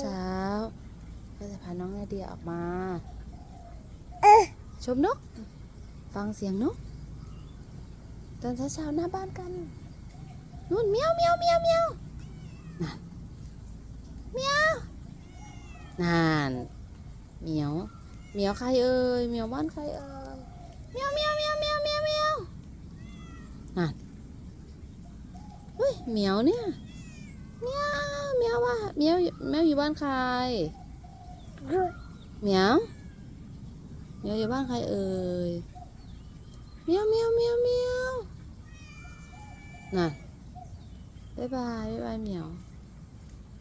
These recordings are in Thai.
เช้าๆก็จะพาน้องนาเดียออกมาชมนก ฟังเสียงนก ตอนเช้าๆหน้าบ้านกันนู่นเมียวเมียวเมียวเมียวนั่นเมียวนั่นเมียวเมียวใครเอ่ยเมียวบ้านใครเอ่ยเมียวเมียวเมียวเมียวเมียวเมียวนั่นเฮ้ยเมียวเนี่ย เมียวเมียวว่าเมียวเมียวอยู่บ้านใครเมียวเมียวอยู่บ้านใครเอ่ยเมียวเมียวเมียวเมียวน่ะบ๊ายบายบ๊ายบายเหมียว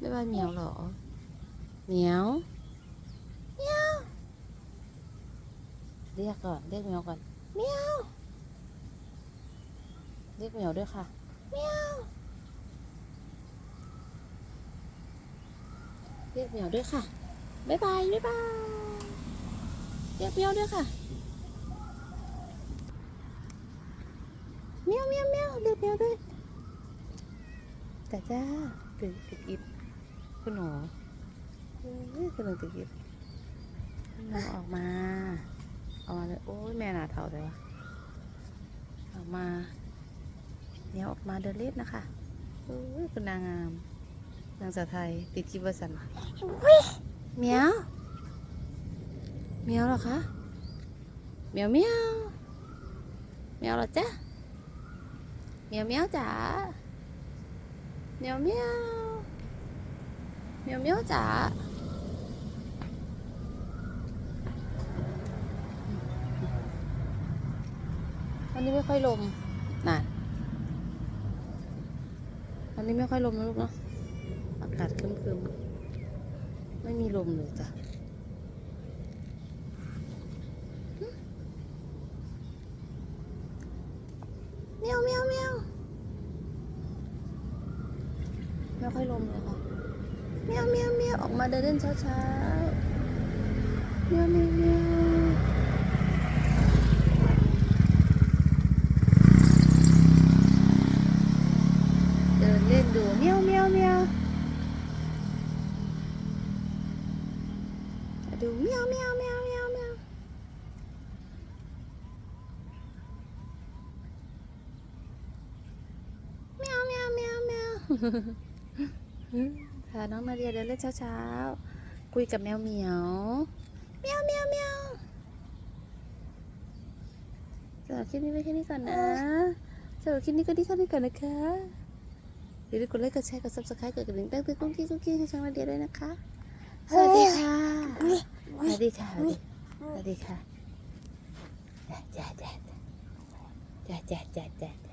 บ๊ายบายเหมียวเหรอเหมียวเหมียวเรียกก่อนเรียกเหมียวก่อนเหมียวเรียกเหมียวด้วยค่ะเหมียว เรียกเหมียวด้วยค่ะบ๊ายบายบ๊ายบายเรียกเหมียวด้วยค่ะเหมียวเหมียวเหมียวเรียกเหมียวด้วยจ้าจ้าตึกตึกอิบคุณหนูเอ้ยคุณหนูตึกอิบคุณหนูออกมาออกมาเลยโอ้ยแม่หนาเท่าเลยวะออกมาเดี๋ยออกมาเดินเล่นนะคะโอ้ยคุณนางงาม นางสาไทย ติดกิบวสันเมียวเมียวหรอคะเมียวเมียวเมียวหรอจ๊ะเมียวเมียวจ๋าเมียวเมียวเมียวเมียวจ๋าวันนี้ไม่ค่อยลมน่ะวันนี้ไม่ค่อยลมนะลูกเนาะ อากาศครึมๆ ไม่มีลมเลยจ้ะเมียวเมียวเมียวไม่ค่อยลมเลยค่ะเมียวเมียวเมียวออกมาเดินเล่นเช้าเช้าๆเมียวเมียวเมียวเดินเล่นดูเมียวเมียวเมียว ดูเมียวเมียวเมียวเมียวเมียวเมียวเมียวเมียวเมียวพาน้องนาเดียเดินเล่นเช้าๆคุยกับแมวเหมียวเมียวเมียวเมียวสำหรับคลิปนี้ไว้แค่นี้ก่อนนะสำหรับคลิปนี้ก็ดีแค่นี้ก่อนนะคะอย่าลืมกดไลค์กดแชร์กด subscribe กดกระดิ่งตั้งเตือนกุ้งกิ้งกุ้งกิ้งให้ช่องนาเดียด้วยนะคะ สวัสดีค่ะ สวัสดีค่ะ สวัสดีค่ะจ้าจ้าจ้าจ้าจ้าจ้าจ้า